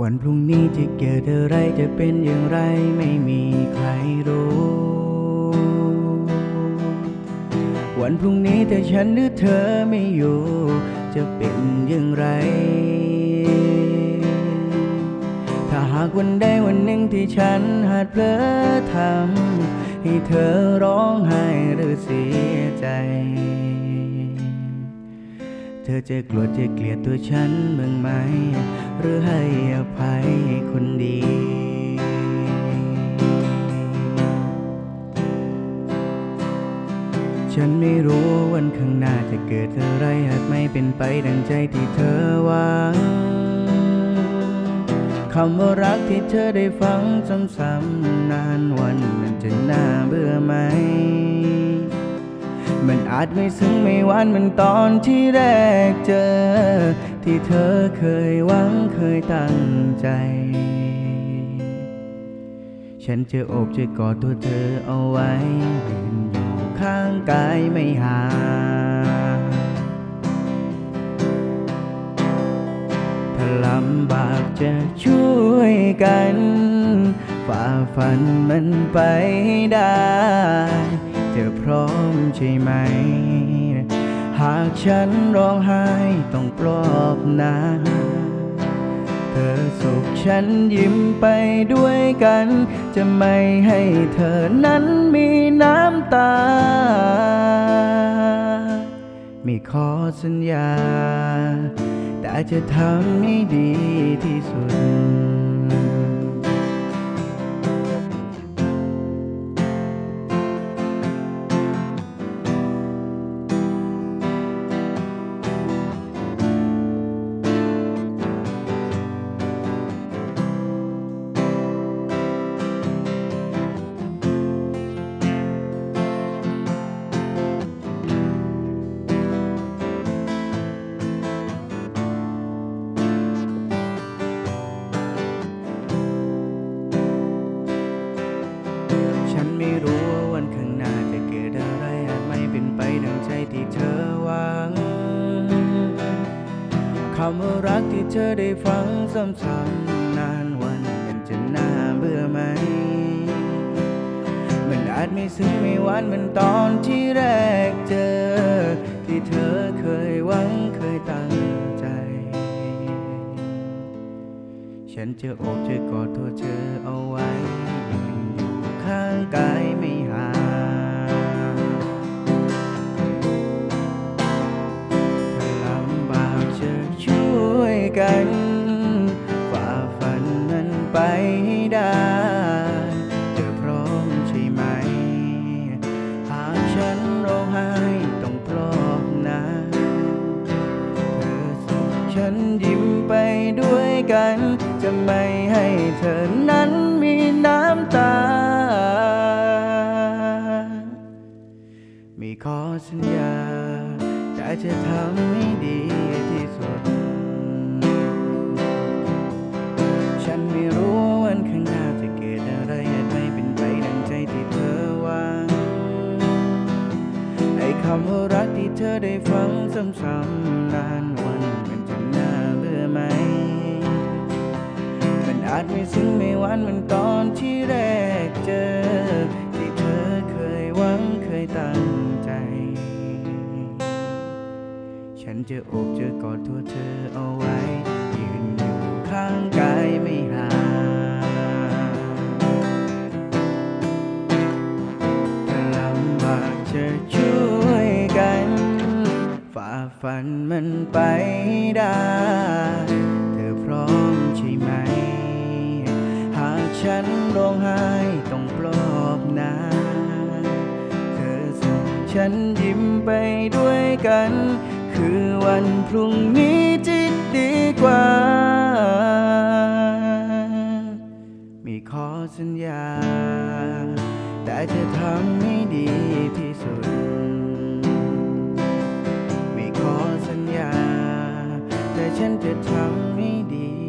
วันพรุ่งนี้จะเกิดอะไรจะเป็นอย่างไรไม่มีใครรู้ วันพรุ่งนี้แต่ฉันหรือเธอไม่อยู่ จะเป็นอย่างไร ถ้าหากวันใดวันหนึ่งที่ฉันหาดเพลอทำให้เธอร้องไห้หรือเสียใจ เธอจะกลัวจะเกลียดตัวฉันบ้างไหม หรือให้อภัยคนดี ฉันไม่รู้วันข้างหน้าจะเกิดอะไรหากไม่เป็นไปดังใจที่เธอหวังคำว่ารักที่เธอได้ฟังซ้ำๆนานวันมันจะน่าเบื่อไหม มันอาจไม่ซึ้งไม่หวานเหมือนตอนที่แรกเจอ ที่เธอเคยหวังเคยตั้งใจ ฉันจะโอบจะกอดตัวเธอเอาไว้ยืนอยู่ข้างกายไม่ห่างถ้าลำบากจะช่วยกัน ฝ่าฟันมันไปได้ เธอพร้อมใช่ไหม หากฉันร้องไห้ต้องปลอบนะ เธอสุขฉันยิ้มไปด้วยกัน จะไม่ให้เธอนั้นมีน้ำตา ไม่ขอสัญญา แต่จะทำให้ดีที่สุด ฉันไม่รู้ว่าวันข้างหน้าจะเกิดอะไรอาจไม่เป็นไปดังใจที่เธอหวังคำว่ารักที่เธอได้ฟังซ้ำๆนานวันมันจะน่าเบื่อไหม มันอาจไม่ซึ้งไม่หวานเหมือนตอนที่แรกเจอ ที่เธอเคยหวังเคยตั้งใจ ฉันจะโอบจะกอดตัวเธอ กันฝ่าฟันมันไปให้ได้เธอพร้อมใช่ไหม หากฉันร้องไห้ต้องปลอบนะเธอสุขฉันยิ้มไปด้วยกัน จะไม่ให้เธอนั้นมีน้ำตามีขอสัญญาแต่จะทำให้ดีที่สุด ได้ฟังซ้ำๆนานวันมันจะน่าเบื่อไหม มันอาจไม่ซึ้งไม่หวานเหมือนตอนที่แรกเจอ ที่เธอเคยหวังเคยตั้งใจ ฉันจะโอบจะกอดตัวเธอเอาไว้ ยืนอยู่ข้างกายไม่ห่าง ฝันมันไปได้ เธอพร้อมใช่ไหม หากฉันร้องไห้ต้องปลอบนะเธอส่งฉันยิ้มไปด้วยกัน คือวันพรุ่งนี้ที่ดีกว่า มีขอสัญญา แต่จะทำให้ดีที่สุด ฉันจะทำให้ดี